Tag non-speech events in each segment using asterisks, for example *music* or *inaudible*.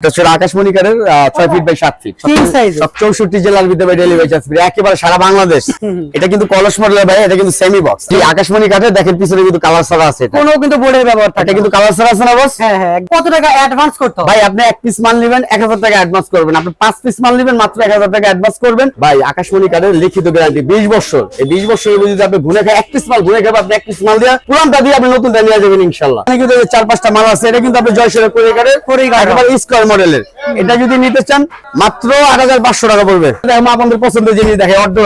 এটা হচ্ছে আকাশমণি কারের ছয় ফিট বাই সাত ফিট King size এর। সব চৌষট্টি জেলার ভিতরে ডেলিভারি চার্জ ফ্রি একেবারে সারা বাংলাদেশ। *laughs* এটা কিন্তু কলস মডেলের ভাই এটা কিন্তু সেমি বক্স আকাশমণি কাঠের দেখেন পিছনে কিন্তু কালার ছাড়া আছে কোনো কিন্তু বোর্ডের ব্যবহার থাকে কিন্তু কালার ছাড়া আছে না বস হ্যাঁ হ্যাঁ কত টাকা অ্যাডভান্স করতে ভাই আপনি এক পিস মাল নেবেন এক হাজার টাকা অ্যাডভান্স করবেন। আপনি পাঁচ পিস মাল নেবেন মাত্র এক হাজার টাকা অ্যাডভান্স করবেন। ভাই আকাশমণি লিখিত গ্যারান্টি বিশ বছর। এই বিশ বছর যদি আপনি ঘুরে খায় এক পিস মাল ঘুরে খাবে আপনি এক পিস মাল দিয়ে পুরানটা দিয়ে আপনি নতুনটা নিয়ে যাবেন ইনশাল্লাহ। কিন্তু এই চার পাঁচটা মাল আছে এটা কিন্তু আপনি জয়সরে করে স্কোয়ার মডেলের। এটা যদি নিতে চান মাত্র আট হাজার পাঁচশো টাকা পড়বে। আপনাদের পছন্দের জিনিস দেখে অর্ডার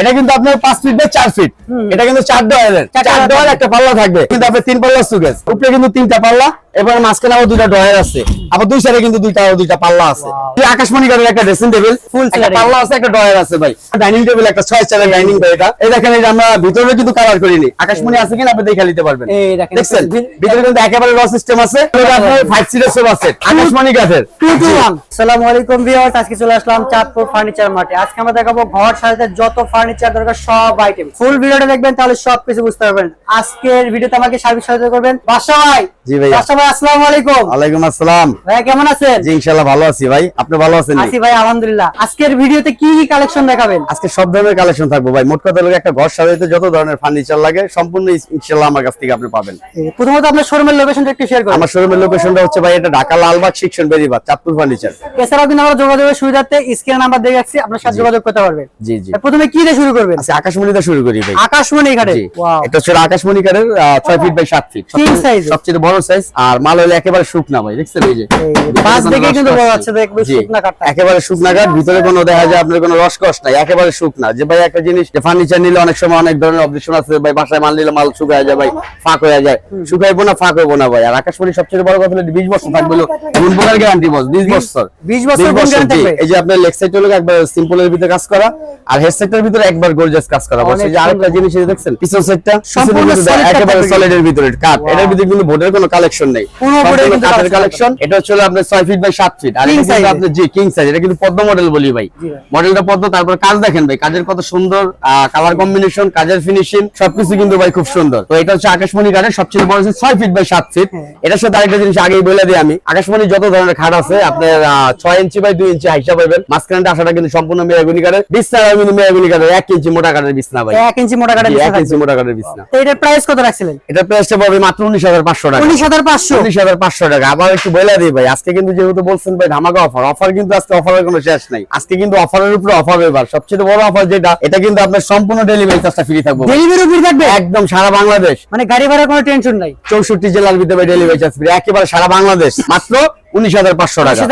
এটা কিন্তু আপনার পাঁচ ফিট বা চার ফিট এটা কিন্তু চার ডয়ারের চার ডয়ার একটা পাল্লা থাকবে। কিন্তু আপনার তিন পাল্লা সুগেজ উপরে কিন্তু তিনটা পাল্লা। এবার মাঝখানে আবার দুইটা ডয়ার আছে। আবার দুই সাইডে কিন্তু দুইটা দুইটা পাল্লা আছে। আকাশমণি কাঠের একটা ড্রেসিং টেবিল একটা পাল্লা আছে একটা ডয়ার আছে ভাই। ডাইনিং টেবিল একটা ছয় চারের ডাইনিং ভাই এটা। এই দেখেন এই যে আমরা ভিতরে কিন্তু কালার করিনি। আকাশমণি আছে কিনা আপনি দেখে নিতে পারবেন। এই দেখেন। দেখছেন? ভিতরে কিন্তু একেবারে র সিস্টেম আছে। এটা আপনার ফাইভ সিটের সোফা সেট আকাশমণি কাঠের টু টু ওয়ান সালামু আলাইকুম ভিউয়ার্স আজকে চলে আসলাম চাঁদপুর ফার্নিচার মার্টে আজকে আমরা দেখাবো ঘর সাজাতে যত ফার্নিচার দরকার সব আইটেম ফুল ভিডিওটা দেখবেন তাহলে সব কিছু বুঝতে পারবেন। আজকের ভিডিওতে আমাকে সার্ভিস সহায়তা করবেন বাসা ভাই। জি ভাইয়া। বাসা ভাই আসসালামু আলাইকুম। ওয়ালাইকুম আসসালাম। ভাই কেমন আছেন? জি ইনশাআল্লাহ ভালো আছি ভাই। আপনি ভালো আছেন আছি ভাই আলহামদুলিল্লাহ। আজকের ভিডিওতে কি কি কালেকশন দেখাবেন? আজকে সব ধরনের কালেকশন থাকব ভাই। মোট কথা হলো একটা ঘর সাজাইতে যত ধরনের ফার্নিচার লাগে সম্পূর্ণ ইনশাল্লাহ আমার কাছ থেকে আপনি পাবেন। প্রথমত আপনার শোরুমের লোকেশনটা একটু শেয়ার করুন আমার শোরুমের লোকেশনটা হচ্ছে ভাই এটা ঢাকা লালবাগ শিক্ষণ বেরিবাগ চাঁদপুর ফার্নিচার এছাড়াও কিন্তু আমরা যোগাযোগের সুবিধার্থে স্ক্রিন নাম্বার দিয়ে রাখছি আপনার সাথে যোগাযোগ করতে পারবেন। জি জি। প্রথমে কি দিয়ে শুরু করবেন? আচ্ছা আকাশমণিতে শুরু করি ভাই। আকাশমণি এটা হচ্ছে আকাশমণি ফিট বাই সাত ফিট King সবচেয়ে বড় সাইজ আর মাল হলো একেবারে শুকনা ভাই দেখছেন? এই যে পাঁচ দিকে কিন্তু বড় আছে দেখবে জি, শুকনা কাঠটা। একেবারে শুকনা কাঠ ভিতরে কোনো দেখা যায় আপনার কোনো রসকস নাই একেবারে শুকনা। যে ভাই একটা জিনিস যে ফার্নিচার নিলে অনেক সময় অনেক ধরনের অবজেকশন আছে ভাই বাসায় মাল নিলে মাল শুকায় যায় ভাই ফাঁক হয়ে যায়। শুকাইবো না ফাঁক হইবো না ভাই। আর আকাশমণি সবচেয়ে বড় কথা হলো বিশ বছর থাকবে। গুণ প্রকার গ্যারান্টি বস বিশ বছর। 20 বছর 20 গুণ থাকবে। এই যে আপনার লেগ সাইড হলো একবার সিম্পলের ভিতরে কাজ করা আর হেড সাইডের ভিতরে একবার গর্জিয়াস কাজ করা। বস এই যে আরেকটা জিনিস এই দেখছেন পিছন সাইডটা সম্পূর্ণ কাঠ একেবারে থাকবে। সলিডের ভিতরে। কাঠ Wow. এটার ভিতরে কিন্তু বোর্ডের কোনো কালেকশন নেই। কোনো board এর সম্পূর্ণ কিন্তু কাঠের কালেকশন এটা হচ্ছে আপনার 6 ফিট বাই 7 ফিট আর King এটা কিন্তু size এর। আপনার জি কিং সাইজ এটা কিন্তু পদ্ম মডেল বলি ভাই। মডেলটা পদ্ম তারপর কাজ দেখেন ভাই। কাজের কত সুন্দর কালার কম্বিনেশন কাজের ফিনিশিং সবকিছু কিন্তু ভাই খুব সুন্দর। তো এটা হচ্ছে আকাশমণি কাঠের। সবচেয়ে বড় হচ্ছে 6 ফিট বাই 7 ফিট হ্যাঁ। এটার সাথে আরেকটা জিনিস আগেই বলে দিই আমি। আকাশমণি যত ধরনের খাট আছে আপনার 6 ইঞ্চি বাই 2 ইঞ্চি হাইসা পাবেন। মাঝখানটা আসাটা কিন্তু সম্পূর্ণ মেয়াগুনি কাঠের। বিছনা কিন্তু মেয়াগুনি কাঠের। 1 ইঞ্চি মোটা কাঠের বিছনা ভাই। এক ইঞ্চি মোটা কাঠা জি, 1 ইঞ্চি মোটা কাঠের বিছনা। এটার প্রাইস কত রাখছিলেন? এটা প্রাইসটা পাবে মাত্র 19500 টাকা। উনিশ হাজার পাঁচশো উনিশ হাজার পাঁচশো টাকা। আবার একটু বলে দিই ভাই আজকে কিন্তু যেহেতু বলছেন ভাই ধামাকা অফার অফার কিন্তু আজকে অফারের কোনো শেষ নাই। আজকে কিন্তু অফারের উপরে অফার এবার। সবচেয়ে বড় অফার যেটা এটা কিন্তু আপনার সম্পূর্ণ ডেলিভারি চার্জটা ফ্রি থাকবে। ডেলিভারি একদম সারা বাংলাদেশ। মানে গাড়ি ভাড়া কোনো টেনশন নাই। চৌষট্টি জেলার ভিতরে ডেলিভারি চার্জ ফ্রি একেবারে সারা বাংলাদেশ। মাত্র উনিশ হাজার পাঁচশো টাকা।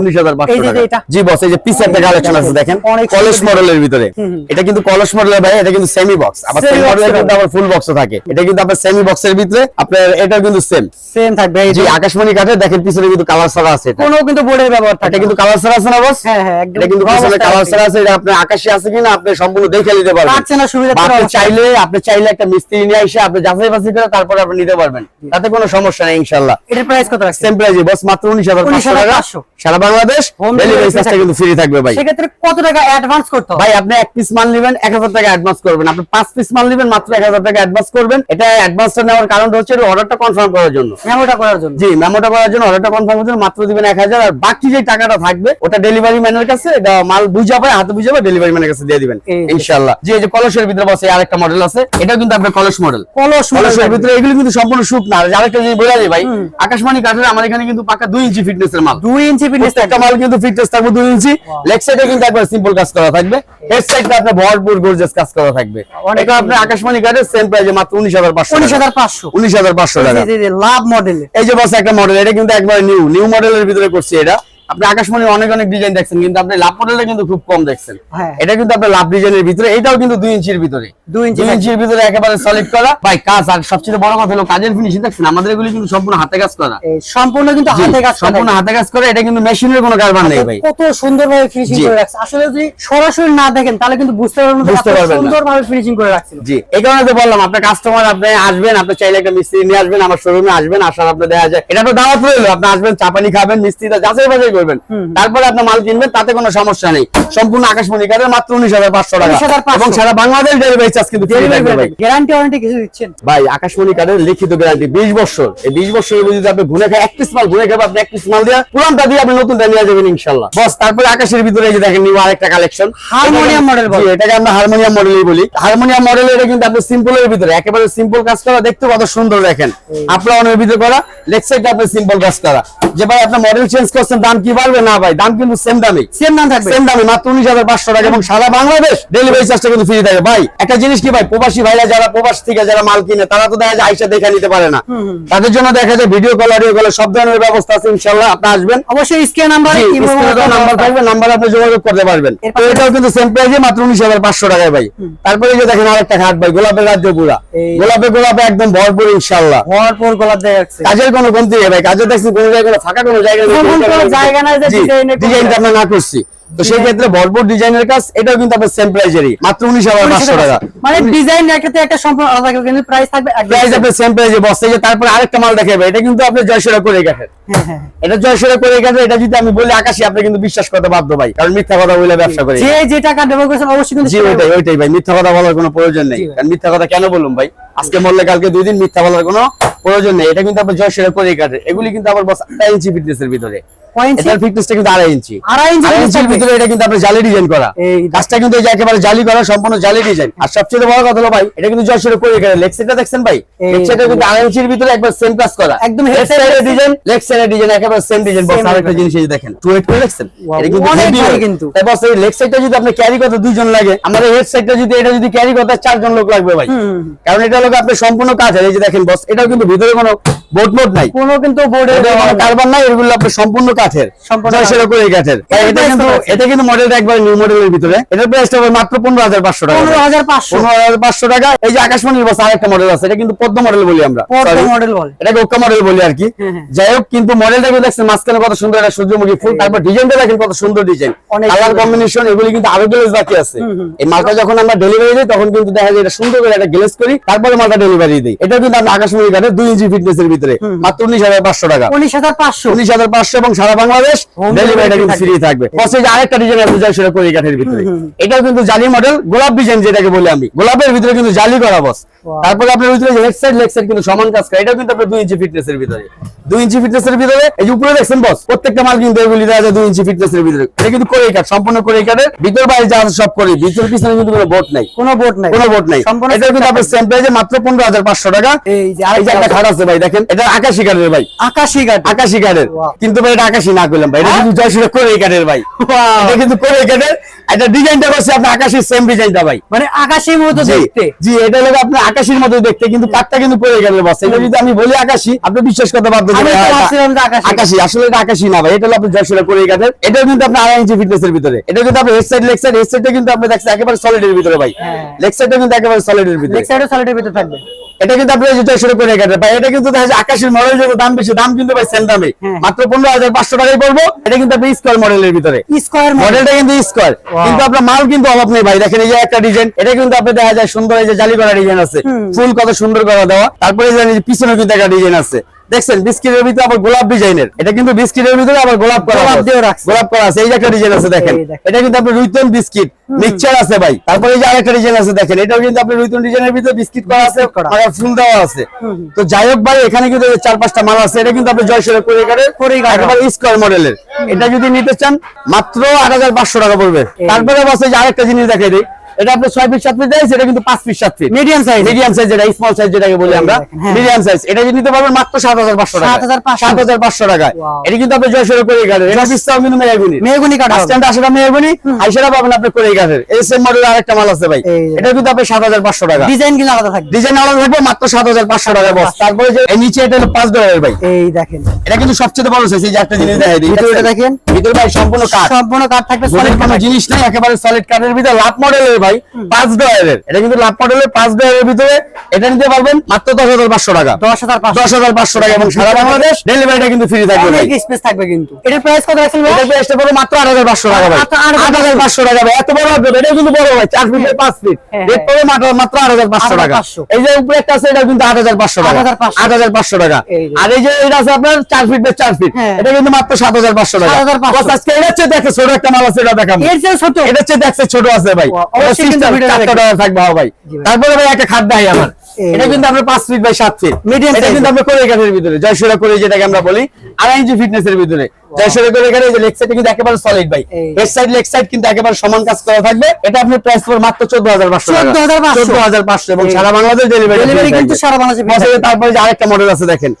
উনিশ হাজার পাঁচশো। টাকা। জি বস এই যে পিছে একটা কালেকশন আছে দেখেন। কলেজ মডেলের ভিতরে। হুম, হুম। এটা কিন্তু কলেজ মডেলের ভাই এটা কিন্তু সেমি বক্স আবার সেমি মডেলের কিন্তু আবার ফুল বক্সও থাকে। এটা কিন্তু আপনার সেমি বক্সের ভিতরে আপনার এটা কিন্তু সেম সেম থাকবে এই যে আকাশমণি কাঠে দেখেন পিছনে কিন্তু কালার ছাড়া আছে এটা। কোনো কিন্তু বোর্ডের ব্যবহার থাকে এটা কিন্তু কালার ছাড়া আছে না বস হ্যাঁ হ্যাঁ এটা কিন্তু পিছনে কালার ছাড়া আছে এটা আপনি আকাশে আছে কিনা আপনি সম্পূর্ণ দেখে নিতে পারবেন। না সুবিধা আপনি চাইলে আপনি চাইলে একটা মিস্ত্রি নিয়ে এসে আপনি যাচাই বাছাই করে তারপরে আপনি নিতে পারবেন। তাতে কোনো সমস্যা নেই ইনশাআল্লাহ। এটার প্রাইস কত সেম বস মাত্র 19500 টাকা। সারা বাংলাদেশ Home ডেলিভারি চার্জটা কিন্তু ফ্রি থাকবে ভাই। সেক্ষেত্রে কত টাকা অ্যাডভান্স করতে ভাই আপনি এক পিস মাল নেবেন এক হাজার টাকা অ্যাডভান্স করবেন। আপনি পাঁচ পিস মাল নেবেন মাত্র এক হাজার টাকা অ্যাডভান্স করবেন। এটা অ্যাডভান্সটা নেওয়ার কারণটা হচ্ছে অর্ডারটা কনফার্ম করার জন্য। মেমোটা করার জন্য। জি মেমোটা করার জন্য অর্ডারটা কনফার্ম করার জন্য মাত্র দিবেন এক হাজার। আর বাকি যে টাকাটা থাকবে ওটা ডেলিভারি ম্যানের কাছে মাল বুঝা পায় হাতে বুঝা পায় ডেলিভারি ম্যানের কাছে দিয়ে দিবেন। ইনশাআল্লাহ। জি এই যে কলসের ভিতরে বসে আরেকটা মডেল আছে। এটা কিন্তু আপনার কলস মডেল কলস কলসের মডেল ভিতরে এগুলো কিন্তু সম্পূর্ণ শুক না আরেকটা জিনিস বলে দিই ভাই আকাশবাণী কাঠের আমার এখানে কিন্তু পাকা দুই ইঞ্চি ফিটনেস এর মাল। দুই ইঞ্চি ফিটনেস একটা মাল কিন্তু ফিটনেস থাকবে দুই ইঞ্চি। লেগ সাইডে কিন্তু একবার সিম্পল কাজ করা থাকবে। হেড সাইডে আপনার ভরপুর গর্জিয়াস কাজ করা থাকবে। এটা আপনার আকাশমণি কাঠের সেম প্রাইসে মাত্র উনিশ হাজার পাঁচশো উনিশ হাজার পাঁচশো। উনিশ হাজার পাঁচশো টাকা। লাভ মডেল এই যে বস একটা মডেল এটা কিন্তু একবার নিউ নিউ মডেলের ভিতরে করছি এটা। আপনি আকাশমণির অনেক অনেক ডিজাইন দেখছেন কিন্তু আপনি লাভ মডেলটা কিন্তু খুব কম দেখছেন। হ্যাঁ। এটা কিন্তু আপনার লাভ ডিজাইনের ভিতরে এটাও কিন্তু দুই ইঞ্চির ভিতরে। দুই ইঞ্চি ইঞ্চির ভিতরে একেবারে সলিড করা। ভাই কাজ আর সবচেয়ে বড় কথা হলো কাজের ফিনিশিং দেখছেন? আমাদের এগুলি কিন্তু সম্পূর্ণ হাতে কাজ করা। সম্পূর্ণ কিন্তু হাতে কাজ সম্পূর্ণ হাতে কাজ করে এটা কিন্তু মেশিনের কোনো কারবার নেই ভাই। কত সুন্দরভাবে ফিনিশিং করে রাখছে। আসলে যদি সরাসরি না দেখেন তাহলে কিন্তু বুঝতে পারবেন বুঝতে পারবেন। সুন্দরভাবে ফিনিশিং করে রাখছিল জি এই কারণে তো বললাম আপনার কাস্টমার আপনি আসবেন আপনি চাইলে একটা মিস্ত্রি নিয়ে আসবেন আমার শোরুমে আসবেন আসার আপনি দেখা যায়। এটা তো দাওয়াত রইল আপনি আসবেন চাপানি খাবেন মিস্ত্রিটা যাচাই বাছাই করবেন। তারপরে আপনি মাল কিনবেন তাতে কোনো সমস্যা নেই। সম্পূর্ণ আকাশমণি কার্ডের মাত্র উনিশ হাজার পাঁচশো টাকা। এবং সারা বাংলাদেশ ডেলিভারি চার্জ কিন্তু গ্যারান্টি ওয়ারেন্টি কিছু দিচ্ছেন? ভাই আকাশমণি কার্ডের লিখিত গ্যারান্টি বিশ বছর। এই বিশ বছরের যদি আপনি ঘুরে খায় এক পিস মাল ঘুরে খাবে আপনি এক পিস মাল দিয়ে পুরানটা দিয়ে আপনি নতুনটা নিয়ে যাবেন ইনশাল্লাহ বস তারপরে আকাশের ভিতরে এই যে দেখেন নিউ আরেকটা কালেকশন Harmonium model বলে। এটাকে আমরা হারমোনিয়াম মডেলই বলি। হারমোনিয়াম মডেল এটা কিন্তু আপনি সিম্পলের ভিতরে একেবারে সিম্পল কাজ করা দেখতে কত সুন্দর দেখেন। আপনার অনেক ভিতরে করা লেগ সাইড আপনি সিম্পল কাজ করা। যে ভাই আপনার মডেল চেঞ্জ করছেন দাম কি বাড়বে না ভাই দাম কিন্তু সেম দামই। সেম নাম থাকবে। সেম দামে মাত্র উনিশ হাজার পাঁচশো টাকা। এবং সারা বাংলাদেশ ডেলিভারি চার্জটা কিন্তু ফ্রি থাকে। ভাই একটা জিনিস কি ভাই প্রবাসী ভাইরা যারা প্রবাস থেকে যারা মাল কিনে তারা তো দেখা যায় আইসা দেখে নিতে পারে না। তাদের জন্য দেখা যায় ভিডিও কল অডিও কল সব ধরনের ব্যবস্থা আছে ইনশাল্লাহ আপনি আসবেন। অবশ্যই স্ক্রিন নাম্বার নাম্বার থাকবে। নাম্বার আপনি যোগাযোগ করতে পারবেন। তো এটাও কিন্তু সেম প্রাইসে মাত্র উনিশ হাজার পাঁচশো টাকায় ভাই। তারপরে যে দেখেন আরেকটা খাট ভাই গোলাপের রাজ্য পুরা। গোলাপে গোলাপে একদম ভরপুর ইনশাল্লাহ ভরপুর গোলাপ রাখছে কাজের কোনো কমতি নেই ভাই কাজের দেখছি কোনো জায়গায় ফাঁকা কোনো জায়গা ডিজাইনের ডিজাইনটা আমরা না করছি। তো সেই ক্ষেত্রে ভরপুর ডিজাইনের কাজ এটাও কিন্তু আপনার সেম প্রাইজেরই মাত্র উনিশ হাজার পাঁচশো টাকা। মানে ডিজাইন একটা সম্পূর্ণ আলাদা কিন্তু প্রাইস থাকবে প্রাইস আপনার সেম প্রাইজে বসে যে তারপরে আরেকটা মাল দেখাবে এটা কিন্তু আপনি জয়সরা করে কাঠের হ্যাঁ, হ্যাঁ। এটা জয়সরা করে কাঠের এটা যদি আমি বলি আকাশি আপনি কিন্তু বিশ্বাস করতে বাধ্য ভাই কারণ মিথ্যা কথা বলে ব্যবসা করি। যে যে টাকা অবশ্যই কিন্তু জি ওইটাই ওইটাই ভাই মিথ্যা কথা বলার কোনো প্রয়োজন নেই। কারণ মিথ্যা কথা কেন বললাম ভাই? আজকে মরলে কালকে দুই দিন মিথ্যা বলার কোনো প্রয়োজন নেই এটা কিন্তু আপনার জয়সরা করে কাঠে এগুলি কিন্তু আবার বস ইঞ্চি ফিটনেসের ভিতরে। ইঞ্চি ইঞ্চির ভিতরে এটা কিন্তু জালি ডিজাইন করা। এই কিন্তু একেবারে জালি করা সম্পূর্ণ জালি ডিজাইন আর সবচেয়ে বড় কথা হলো ভাই এটা কিন্তু জয়সরে করে গেলে লেগ দেখছেন ভাই? এই কিন্তু আড়াই ইঞ্চির ভিতরে একবার সেম কাজ করা। একদম হেড সাইডের ডিজাইন লেগ সাইডের ডিজাইন একেবারে সেম ডিজাইন বস আরেকটা জিনিস এই দেখেন টু করে দেখছেন? এটা কিন্তু অনেক heavy ভারী। কিন্তু। তাই বস এই লেগ সাইডটা যদি আপনি ক্যারি করতে দুইজন লাগে আমাদের হেড সাইডটা যদি এটা যদি ক্যারি করতে চারজন লোক লাগবে ভাই। কারণ এটা লোক আপনার সম্পূর্ণ কাজ। এই যে দেখেন বস এটাও কিন্তু ভিতরে কোনো বোর্ড মোট নাই। কোনো কিন্তু বোর্ডে এটা কোনো কার্বন নাই এগুলো আপনার সম্পূর্ণ কাঠের। জয়সের উপরে এই কাঠের। এটা কিন্তু এটা কিন্তু মডেলটা একবার নিউ মডেলের ভিতরে। এটার প্রাইসটা হবে মাত্র পনেরো হাজার পাঁচশো টাকা। পনেরো হাজার পাঁচশো। পনেরো হাজার পাঁচশো টাকা। এই যে আকাশমণির বস মডেল আছে এটা কিন্তু পদ্ম মডেল বলি আমরা। মডেল বলে। এটাকে মডেল বলি আর কি। হ্যাঁ, হ্যাঁ। যাই হোক কিন্তু মডেলটা কিন্তু দেখছেন মাঝখানে কত সুন্দর একটা সূর্যমুখী ফুল তারপর ডিজাইনটা দেখেন কত সুন্দর ডিজাইন কালার কম্বিনেশন এগুলি কিন্তু আরও গ্লেজ বাকি আছে। এই মালটা যখন আমরা ডেলিভারি দিই তখন কিন্তু দেখা যায় এটা সুন্দর করে একটা গ্লেজ করি তারপরে মালটা ডেলিভারি দিই। এটা কিন্তু আমরা আকাশমণি কাঠের দুই ইঞ্চি ফিটনেস এর ভিতরে। মাত্র উনিশ হাজার পাঁচশো টাকা। উনিশ হাজার পাঁচশো। উনিশ হাজার পাঁচশো এবং সারা বাংলাদেশ ডেলিভারিটা কিন্তু থাকবে। ফ্রি থাকবে। পাশে যে আরেকটা ডিজাইন আছে যাই সেটা করি কাঠের ভিতরে। এটাও কিন্তু জালি মডেল গোলাপ ডিজাইন যেটাকে বলি আমি। গোলাপের ভিতরে কিন্তু জালি করা বস. তারপরে আপনার ভিতরে লেগ সাইড লেগ সাইড কিন্তু সমান কাজ করে। এটাও কিন্তু আপনার দুই ইঞ্চি ফিটনেস এর ভিতরে। দুই ইঞ্চি ফিটনেস এর ভিতরে এই যে উপরে দেখছেন বস প্রত্যেকটা মাল কিন্তু এগুলি দেওয়া যায় দুই ইঞ্চি ফিটনেস এর ভিতরে। এটা কিন্তু করে কাঠ সম্পূর্ণ করে কাঠের ভিতর বাইরে যা আছে সব করে। ভিতর পিছনে কিন্তু কোনো বোট নাই। কোনো বোর্ড নাই। কোনো বোট নাই। এটা কিন্তু আপনার সেম প্রাইসে মাত্র পনেরো হাজার পাঁচশো টাকা। এই যে আরেকটা খাট আছে ভাই দেখেন। এটা আকাশি কাঠের ভাই। আকাশি গাড়ি আকাশি কাঠের। কিন্তু ভাই এটা আকাশি না করলাম ভাই। এটা কিন্তু জয়সুরে করে কাঠের ভাই। এটা কিন্তু করে কাঠের এটা ডিজাইনটা করছে আপনার আকাশির সেম ডিজাইনটা ভাই। মানে আকাশি মতো দেখতে। জি এটা হলো আপনার আকাশির মতো দেখতে কিন্তু কাঠটা কিন্তু করে কাঠের বস এটা যদি আমি বলি আকাশি আপনি বিশ্বাস করতে বাধ্য আমি হ্যাঁ, ভাবছিলাম আকাশি আসলে এটা আকাশি না ভাই। এটা হলো আপনার জয়সুরে করে কাঠের এটাও কিন্তু আপনার আড়াই ইঞ্চি ফিটনেস এর ভিতরে। এটা কিন্তু আপনার head side leg side head সাইডটা কিন্তু আপনি দেখছেন একেবারে সলিড এর ভিতরে ভাই। হ্যাঁ। লেগ সাইডটা কিন্তু একেবারে সলিড এর ভিতরে। লেগ সাইডও সলিডের ভিতরে থাকবে। এটা কিন্তু আপনি যেটা শুরু করে কাটে ভাই এটা কিন্তু দেখা যায় আকাশের মডেল যত দাম বেশি দাম কিন্তু ভাই সেম দামে। হ্যাঁ। মাত্র পনেরো হাজার পাঁচশো টাকাই পড়ব এটা কিন্তু আপনি স্কোয়ার মডেলের ভিতরে। স্কোয়ার মডেল মডেলটা কিন্তু স্কোয়ার কিন্তু আপনার মাল কিন্তু অভাব নেই ভাই দেখেন এই যে একটা ডিজাইন এটা কিন্তু আপনি দেখা যায় সুন্দর এই যে জালি করা ডিজাইন আছে। ফুল কত সুন্দর করা দেওয়া তারপরে পিছনে কিন্তু একটা ডিজাইন আছে। দেখছেন বিস্কিটের ভিতরে আবার গোলাপ ডিজাইনের। এটা কিন্তু বিস্কিটের ভিতরে আবার গোলাপ করা গোলাপ আছে। দিয়েও রাখছে। গোলাপ করা আছে। এই যে একটা ডিজাইন আছে দেখেন। এটা কিন্তু আপনি রুইতন বিস্কিট। মিক্সচার আছে ভাই। তারপরে এই যে আরেকটা ডিজাইন আছে দেখেন। এটাও কিন্তু আপনি রুইতন ডিজাইনের ভিতরে বিস্কিট করা আছে আর ফুল দেওয়া আছে। তো যাই হোক ভাই এখানে কিন্তু চার পাঁচটা মাল আছে। এটা কিন্তু আপনি জয়সরে করে করে কাটে। একেবারে স্কোয়ার মডেলের। এটা যদি নিতে চান মাত্র আট হাজার পাঁচশো টাকা পড়বে। তারপরে বসে যে আরেকটা জিনিস দেখাই দিই। এটা আপনি ছয় ফিট সাত ফিট দেয় সেটা কিন্তু পাঁচ সাত মিডিয়াম সাইজ মিডিয়াম সাইজ যেটা স্মল সাইজ যেটাকে বলি আমরা। হ্যাঁ। মিডিয়াম সাইজ এটা যদি নিতে পারবেন মাত্র সাত হাজার পাঁচশো টাকা 7,500 সাত হাজার পাঁচশো টাকায়। এটা কিন্তু আপনি জয়সরে করে এটা পিসটাও কিন্তু মেয়াগুনি। স্ট্যান্ড আসলে মেয়াগুনি আইসারা পাবেন আপনি করে কাঠের এই সেম মডেল আরেকটা মাল আছে ভাই। এটা কিন্তু আপনি সাত হাজার পাঁচশো টাকা। ডিজাইন কিন্তু আলাদা থাকবে। ডিজাইন আলাদা থাকবে মাত্র সাত হাজার পাঁচশো টাকা বস। তারপরে যে নিচে এটা হলো পাঁচ ডলারের ভাই। এই দেখেন। এটা কিন্তু সবচেয়ে বড় সাইজ এই যে একটা জিনিস দেখাই দিই। ভিতরে দেখেন। ভিতরে ভাই সম্পূর্ণ কাঠ। সম্পূর্ণ কাঠ থাকবে সলিড সলিড কোনো জিনিস নাই একেবারে সলিড কাঠের ভিতরে। লাভ মডেলের ভাই। ভাই পাঁচ ডয়ারের এটা কিন্তু লাভ মডেলের পাঁচ ডয়ারের ভিতরে এটা নিতে পারবেন মাত্র দশ হাজার পাঁচশো টাকা। দশ হাজার দশ হাজার পাঁচশো টাকা এবং সারা বাংলাদেশ ডেলিভারিটা কিন্তু ফ্রি থাকবে স্পেস থাকবে কিন্তু। এটার প্রাইস কত রাখছেন এটা পেয়েছে পড়বে মাত্র আট হাজার পাঁচশো টাকা ভাই। আট হাজার পাঁচশো। টাকা ভাই। এত বড় হবে এটা কিন্তু বড় ভাই। চার ফিট পাঁচ ফিট রেট পড়বে মাত্র মাত্র আট হাজার পাঁচশো টাকা। এই যে উপরে একটা আছে এটা কিন্তু আট হাজার পাঁচশো টাকা। আট হাজার পাঁচশো। টাকা। আর এই যে এটা আছে আপনার চার ফিট চার ফিট হ্যাঁ। এটা কিন্তু মাত্র সাত হাজার পাঁচশো টাকা। 7,500 আজকে এটা হচ্ছে দেখে ছোট একটা মাল আছে এটা দেখাবো। এটা হচ্ছে দেখছে ছোট আছে ভাই। টাকা থাকবে ভাই। তারপরে ভাই একটা খাদ্য হয় আমার। এটা কিন্তু ফিট বাই ফিট Medium এটা কিন্তু আমরা করে কাঠের ভিতরে জয়সুরা করে যেটাকে আমরা বলি আড়াই ইঞ্চি ফিটনেস এর ভিতরে জয়সুরা করে এখানে যে লেগ সাইড কিন্তু একেবারে সলিড ভাই। এই। হেড সাইড লেগ সাইড কিন্তু একেবারে সমান কাজ করা থাকবে। এটা আপনি প্রাইস পড়বে মাত্র চোদ্দ হাজার 14,500 চোদ্দ হাজার পাঁচশো। এবং সারা বাংলাদেশ ডেলিভারি Delivery কিন্তু সারা বাংলাদেশে তারপরে যে আরেকটা মডেল আছে দেখেন।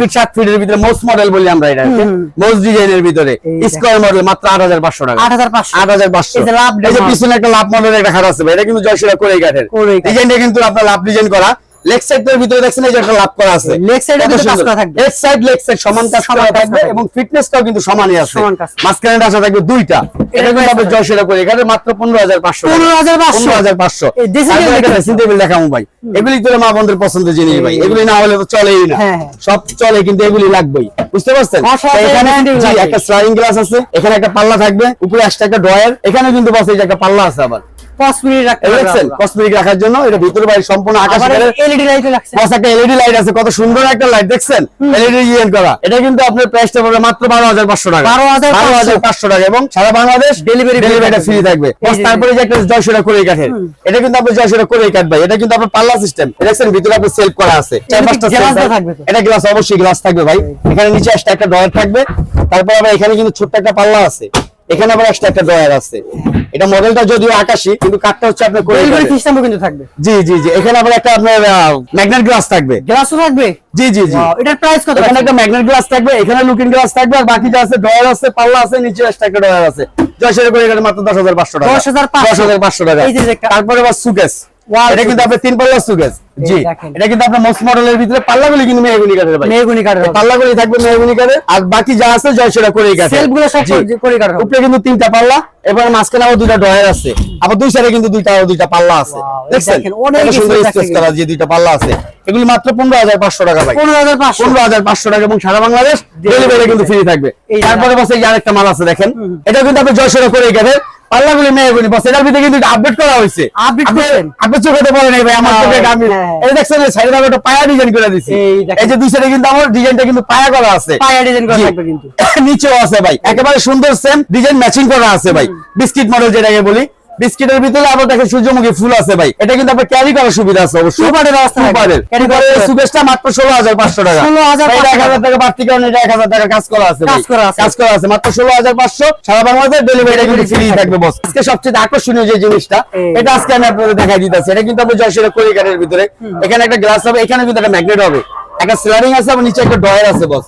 ফিট সাত ফিটের ভিতরে মোস্ট মডেল বলি আমরা এটা। মোস্ট ডিজাইনের ভিতরে। স্কোয়ার মডেল মাত্র আট হাজার পাঁচশো টাকা। এই যে লাভ এই যে পিছনে একটা লাভ মডেলের একটা খাট আছে ভাই। এটা কিন্তু জয়সিরা করে কাঠের। ডিজাইনটা কিন্তু আপনার লাভ ডিজাইন করা। লেগ সাইডের ভিতরে দেখছেন এই যে একটা লাভ করা আছে। Side এ কিন্তু কাজ করা থাকবে। লেগ সাইড লেগ সাইড সমান কাজ সমান করা থাকবে এবং ফিটনেসটাও কিন্তু সমানই আছে। সমান কাজ। মাঝখানে আসা থাকবে দুইটা। এটা কিন্তু করে। এখানে মাত্র পনেরো হাজার পাঁচশো 15,500 পনেরো হাজার পাঁচশো। এই। ড্রেসিং ভাই। এগুলি তো মা বন্ধুর পছন্দের জিনিস ভাই। এগুলি না হলে তো চলেই না। হ্যাঁ, হ্যাঁ। সব চলে কিন্তু এগুলি লাগবেই। বুঝতে পারছেন? এখানে। একটা স্লাইডিং গ্লাস আছে। এখানে একটা পাল্লা থাকবে। উপরে একটা একটা ড্রয়ার। এখানে কিন্তু বসে একটা পাল্লা আছে আবার। পাঁচ মিনিট রাখতে এই পারবে দেখছেন আমরা। কসমেটিক রাখার জন্য এটা ভিতরে বাইরে সম্পূর্ণ আকাশ এলইডি লাইট লাগছে একটা এলইডি লাইট আছে কত সুন্দর একটা লাইট দেখছেন? এলইডি ইএন করা। এটা কিন্তু আপনার প্রাইসটা পড়বে মাত্র টাকা। 12,500 হাজার পাঁচশো। টাকা এবং সারা বাংলাদেশ ডেলিভারি ডেলিভারিটা ফ্রি থাকবে। এই তারপরে যে একটা জয়সুরা করে কাঠের। এটা কিন্তু আপনার জয়সুরা করে কাঠ ভাই। এটা কিন্তু আপনার পাল্লা সিস্টেম দেখছেন ভিতরে সেলফ করা আছে। চার পাঁচটা? এটা গ্লাস অবশ্যই গ্লাস থাকবে ভাই। এখানে নিচে একটা একটা ডয়ার থাকবে। তারপর আবার এখানে কিন্তু ছোট্ট একটা পাল্লা আছে। এখানে আবার একটা একটা ডয়ার আছে। এটা মডেলটা যদিও আকাশি কিন্তু কাঠটা হচ্ছে আপনার ডেলিভারি। সিস্টেমও কিন্তু থাকবে। জি জি জি এখানে আবার একটা আপনার ম্যাগনেট গ্লাস থাকবে। গ্লাসও থাকবে? জি জি জি। এটার প্রাইস কত এখানে একটা ম্যাগনেট গ্লাস থাকবে এখানে লুকিং গ্লাস থাকবে আর বাকি যা আছে ডয়ার আছে পাল্লা আছে নিচে একটা একটা ডয়ার আছে। জয়সের করে এখানে মাত্র দশ হাজার পাঁচশো টাকা। 10,500 দশ হাজার পাঁচশো টাকা। এই যে তারপরে আবার সুকেস Wow, এটা কিন্তু আপনার তিন পাল্লা সুকেস জি। এটা কিন্তু আপনার মোস্ট মডেলের ভিতরে পাল্লাগুলি কিন্তু মেহগুনি কাঠের ভাই। মেহগুনি কাঠের পাল্লাগুলি থাকবে মেহগুনি কাঠের আর বাকি যা আছে জয়সেরা করে কাঠের। সেলফ সব করে কাঠের উপরে কিন্তু তিনটা পাল্লা এবার মাঝখানে আবার দুইটা ডয়ার আছে। আবার দুই সাইডে কিন্তু দুইটা দুইটা পাল্লা আছে। দেখছেন? অনেক সুন্দর স্পেস করা যে দুইটা পাল্লা আছে। এগুলি মাত্র পনেরো হাজার পাঁচশো টাকা ভাই। পনেরো হাজার পাঁচশো। পনেরো হাজার পাঁচশো টাকা এবং সারা বাংলাদেশ ডেলিভারি কিন্তু ফ্রি থাকবে। তারপরে বসে এই আরেকটা মাল আছে দেখেন। এটা কিন্তু আপনি জয়সরা করে গেছে পাল্লাগুলি মেয়েগুলি বস এটার ভিতরে কিন্তু আপডেট করা হয়েছে। আপডেট করছেন? আপনি চোখে তো বলেন ভাই আমার চোখে। এই দেখছেন সাইডে আমি একটা পায়া ডিজাইন করে দিছি। এই যে দুই সাইডে কিন্তু আমার ডিজাইনটা কিন্তু পায়া করা আছে। পায়া ডিজাইন করা থাকবে কিন্তু। *laughs* নিচেও আছে ভাই। একেবারে সুন্দর সেম ডিজাইন ম্যাচিং করা আছে ভাই। বিস্কিট মডেল যেটাকে বলি। বিস্কিটের ভিতরে আবার দেখেন সূর্যমুখী ফুল আছে ভাই। এটা কিন্তু আপনার ক্যারি করার সুবিধা আছে অবশ্যই। সুপারের ব্যবস্থা সুপারের। Carry করার সুপারের মাত্র ষোলো হাজার পাঁচশো টাকা। 16,500 ভাই, এটা এক হাজার টাকা। বাড়তি কারণ এটা এক হাজার টাকা কাজ করা আছে কাজ করা আছে। কাজ করা আছে। মাত্র ষোলো হাজার পাঁচশো। সারা বাংলাদেশ ডেলিভারি কিন্তু ফ্রি থাকবে বস আজকে সবচেয়ে আকর্ষণীয় যে জিনিসটা এটা আজকে আমি আপনাদের দেখাই দিতেছি। এটা কিন্তু আপনার জয়সের কলিকারের ভিতরে। এখানে একটা গ্লাস হবে এখানে কিন্তু একটা ম্যাগনেট হবে। একটা সিলারিং আছে এবং নিচে একটা ডয়ার আছে বস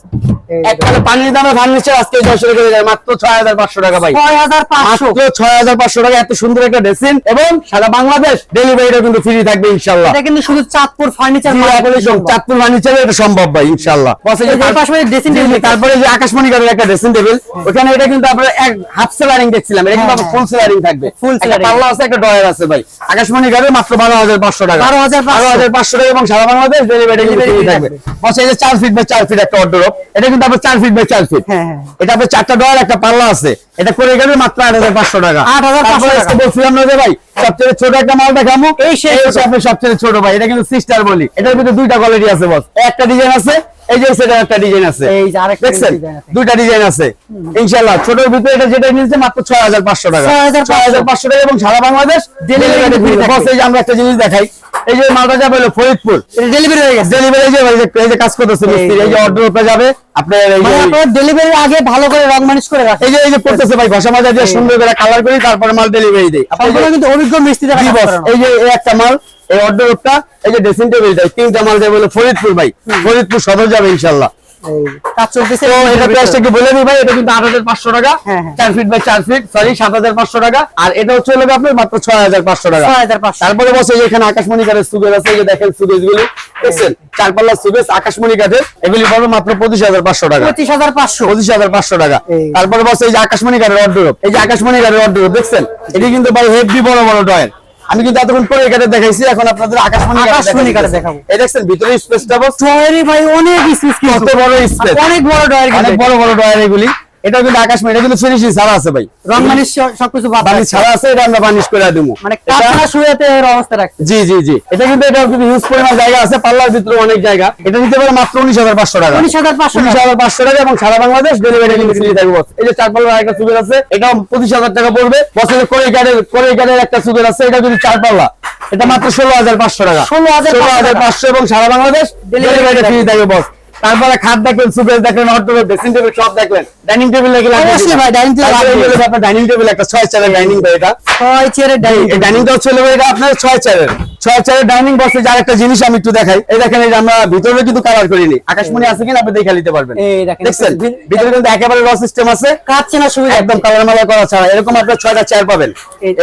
এই পানির দামে ফার্নিচার আজকে জয়সের করে যায়। মাত্র ছয় হাজার পাঁচশো টাকা ভাই। ছয় হাজার পাঁচশো। ছয় হাজার পাঁচশো টাকা এত সুন্দর একটা ড্রেসিং এবং সারা বাংলাদেশ ডেলিভারিটা কিন্তু ফ্রি থাকবে ইনশাল্লাহ এটা কিন্তু শুধু চাঁদপুর ফার্নিচার জি, এখন এই সব চাঁদপুর ফার্নিচারে এটা সম্ভব ভাই ইনশাল্লাহ বসে যে এই যে তার- পাশাপাশি dressing জি, table জি, তারপরে যে আকাশমণি কাঠের একটা ড্রেসিং টেবিল ওখানে এটা কিন্তু আপনার এক হাফ সেলারিং দেখছিলাম এটা কিন্তু হ্যাঁ, ফুল সেলারিং থাকবে। Full পাল্লা আছে একটা ডয়ার আছে ভাই। আকাশমণি কাঠের মাত্র বারো হাজার পাঁচশো টাকা। 12,500 বারো হাজার পাঁচশো টাকা এবং সারা বাংলাদেশ ডেলিভারি থাকবে। বসে চার ফিট চার ফিট একটা অর্ডার এটা কিন্তু আপনার চার ফিট বাই চার ফিট হ্যাঁ, হ্যাঁ। এটা আপনার চারটা ডয়ার একটা পাল্লা আছে। এটা করে গেলে মাত্র আট হাজার পাঁচশো টাকা। 8,500 তারপরে টাকা। বলছিলাম না ভাই সবচেয়ে ছোট একটা মাল দেখাবো? এই শেষ এই সবচেয়ে ছোট ভাই এটা কিন্তু সিস্টার বলি। এটার ভিতরে দুইটা কোয়ালিটি আছে বস একটা ডিজাইন আছে এই যে সেটা একটা ডিজাইন আছে। এই যে আরেকটা দেখছেন? আছে। দুইটা ডিজাইন আছে। ইনশাআল্লাহ ছোটর ভিতরে এটা যেটা নিয়েছে মাত্র ছয় হাজার পাঁচশো টাকা। 6,500 ছয় হাজার পাঁচশো। টাকা এবং সারা বাংলাদেশ ডেলিভারি free বস এই যে আমরা একটা জিনিস দেখাই। এই যে মালটা যাবে হলো ফরিদপুর। ডেলিভারি হয়ে গেছে। ডেলিভারি যে এই যে কাজ করতেছে এই মিস্ত্রি এই যে। অর্ডার যাবে। আপনার মানে ডেলিভারির আগে ভালো করে রং মানিশ করে রাখেন। এই যে এই যে করতেছে ভাই ঘষা মাজা দিয়ে সুন্দর করে কালার করি তারপরে মাল ডেলিভারি দেই। কিন্তু অভিজ্ঞ মিস্ত্রি। এই যে একটা মাল এই যে ড্রেসিং টেবিলটা তিনটা মাল দেবে বলে ফরিদপুর ভাই। ফরিদপুর সদর যাবে ইনশাআল্লাহ এই কাজ চলতেছে তো এটা প্রাইসটা একটু বলে দিই এটা কিন্তু আট হাজার পাঁচশো টাকা। চার ফিট বাই চার ফিট সরি সাত হাজার পাঁচশো টাকা। আর এটা হচ্ছে আপনার মাত্র ছয় হাজার পাঁচশো টাকা। 6,500 তারপরে বসে এই এখানে আকাশমণি কাঠের সুগেজ আছে দেখেন সুগেজ গুলি। দেখছেন? চার পাল্লা সুগেজ আকাশমণি কাঠের এগুলি পড়বে মাত্র পঁচিশ হাজার পাঁচশো টাকা। পঁচিশ হাজার পাঁচশো। পঁচিশ হাজার পাঁচশো টাকা। তারপরে বসে এই যে আকাশমণি কাঠের অর্ডার এই যে আকাশমণি কাঠের অর্ডার দেখছেন? এটি কিন্তু ভাই হেভি বড় বড় ডয়ের আমি কিন্তু এতক্ষণ পরে এখানে দেখাইছি এখন আপনাদের আকাশমণি আকাশবাণী আকাশমণি কাঠের দেখাবো। এই দেখছেন ভিতরে স্পেসটা বস। ভাই অনেক স্পেস কত বড় স্পেস অনেক বড় ড্রয়ার অনেক বড় বড় ডয়ার এগুলি। এটা কিন্তু এটা কিন্তু ফিনিশিং ছাড়া আছে ভাই। রং মানিশ সবকিছু বাদ বানি রাখছে। ছাড়া আছে এটা আমরা বানিশ করে দেবো মানে কাঁচা শুয়েতে এর অবস্থা রাখছে। জি জি জি। এটা কিন্তু এটা কিন্তু হিউজ পরিমাণ জায়গা আছে পাল্লার ভিতরে অনেক জায়গা। এটা নিতে পারে মাত্র উনিশ হাজার পাঁচশো টাকা। উনিশ হাজার পাঁচশো উনিশ হাজার পাঁচশো টাকা এবং সারা বাংলাদেশ ডেলিভারি কিন্তু এই যে চার পাল্লার একটা সুবের আছে এটা পঁচিশ হাজার টাকা পড়বে। বছরের করে কার্ডের করে কার্ডের একটা সুবের আছে এটা যদি চার পাল্লা। এটা মাত্র ষোলো হাজার পাঁচশো টাকা। 16,500 ষোলো হাজার পাঁচশো এবং সারা বাংলাদেশ ডেলিভারি ফ্রি। থাকবে বস তারপরে খাট দেখলেন সুপের দেখলেন হট ড্রেসিং টেবিল সব দেখলেন। ডাইনিং টেবিল দেখলেন অবশ্যই ভাই, dining table লাগবে। আপনার ডাইনিং টেবিল একটা ছয় চারের ডাইনিং এটা। ছয় চেয়ারের ডাইনিং ডাইনিং টা হচ্ছে হলো এটা আপনার ছয় চারের ছয় চারের ডাইনিং বক্সে যার একটা জিনিস আমি একটু দেখাই। এই দেখেন এই আমরা ভিতরে কিন্তু কালার করিনি। আকাশমণি আছে কিনা আপনি দেখে নিতে পারবেন। এই দেখেন, দেখছেন? ভিতরে কিন্তু একেবারে র সিস্টেম আছে। কাটছে না সুবিধা। একদম কালার মালা করা ছাড়া। এরকম আপনার ছয়টা চেয়ার পাবেন।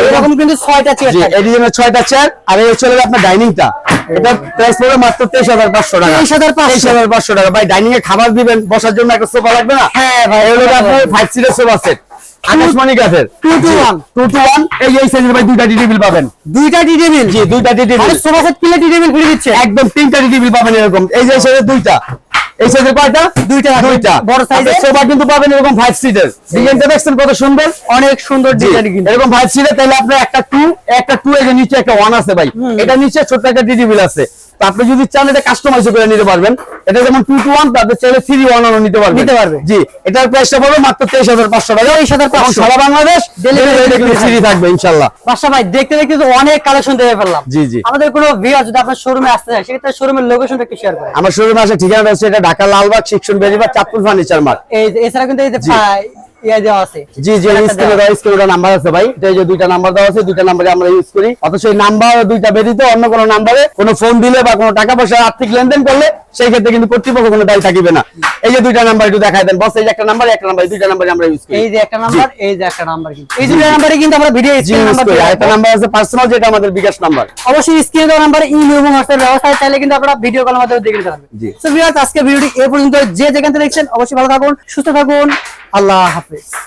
এরকম কিন্তু ছয়টা চেয়ার এই ডিজাইনের ছয়টা চেয়ার আর এই হলো আপনার ডাইনিংটা এটা প্রাইস পড়বে মাত্র তেইশ হাজার পাঁচশো টাকা। 23,500 তেইশ হাজার পাঁচশো টাকা। ভাই ডাইনিং এ খাবার দিবেন বসার জন্য একটা সোফা লাগবে না? হ্যাঁ ভাই, আপনার ফাইভ সিটের সোফা সেট আকাশমণি one। টু টু ওয়ান এই এই সাইজের ভাই দুইটা টেবিল পাবেন। দুইটা টি জি দুইটা মানে সোফা সেট দিচ্ছে। একদম তিনটা টেবিল পাবেন এরকম। এই যে সাইজের দুইটা। এই সাইজের কয়টা? দুইটা দুইটা। বড় size এর? সোফা কিন্তু পাবেন এরকম ফাইভ সিটের ডিজাইনটা দেখছেন কত সুন্দর? অনেক সুন্দর ডিজাইন কিন্তু। এরকম ফাইভ সিটের তাহলে আপনার একটা টু একটা টু এর নিচে একটা ওয়ান আছে ভাই। এটা নিচে ছোট্ট একটা টেবিল আছে। তো আপনি যদি চান এটা কাস্টমাইজ করে নিতে পারবেন। এটা যেমন টু টু ওয়ান তারপর চাইলে থ্রি ওয়ান ওয়ান নিতে পারবেন। নিতে পারবে। জি এটার প্রাইসটা পড়বে মাত্র তেইশ হাজার পাঁচশো টাকা। 23,500 এবং সারা বাংলাদেশ ডেলিভারি ফ্রি থাকবে ইনশাল্লাহ। বাসা ভাই দেখতে দেখতে তো অনেক কালেকশন দেখে ফেললাম। জি, জি। আমাদের কোনো ভিউয়ার যদি আপনার শোরুমে আসতে চায় সেক্ষেত্রে শোরুমের লোকেশনটা একটু শেয়ার করেন। আমার শোরুমে আসে ঠিকানা হচ্ছে এটা ঢাকা লালবাগ শিক্ষণ বেরিবাগ চাঁদপুর ফার্নিচার মার্ট এই এছাড়া কিন্তু এই যে ইয়ে দেওয়া আছে। জি জি স্ক্রিনে দেওয়া। দেওয়া স্ক্রিনে নাম্বার আছে ভাই। তো যে দুইটা নাম্বার দেওয়া আছে দুইটা নাম্বারে আমরা ইউজ করি। অথচ এই নাম্বার দুইটা ব্যতীত অন্য কোনো নাম্বারে কোনো ফোন দিলে বা কোনো টাকা পয়সা আর্থিক লেনদেন করলে সেই ক্ষেত্রে কিন্তু কর্তৃপক্ষ কোনো দায়ী থাকিবে না। এই যে দুইটা নাম্বার একটু দেখাই দেন। বস এই যে একটা নাম্বার একটা নাম্বার দুইটা নাম্বারে আমরা ইউজ করি। এই যে একটা নাম্বার এই যে একটা নাম্বার কিন্তু। এই নাম্বারে কিন্তু আমরা ভিডিও স্ক্রিন নাম্বার করি। একটা নাম্বার আছে পার্সোনাল যেটা আমাদের বিকাশ নাম্বার অবশ্যই স্ক্রিনে দেওয়া নাম্বারে ইমেল এবং হোয়াটসঅ্যাপ ব্যবস্থা চাইলে কিন্তু আপনারা ভিডিও কলের মাধ্যমে দেখে নিতে পারবেন। জি। সো ভিউয়ার্স আজকে ভিডিওটি এ পর্যন্ত যে যেখান থেকে দেখছেন অবশ্যই ভালো থাকুন সুস্থ থাকুন আল্লাহ হাফেজ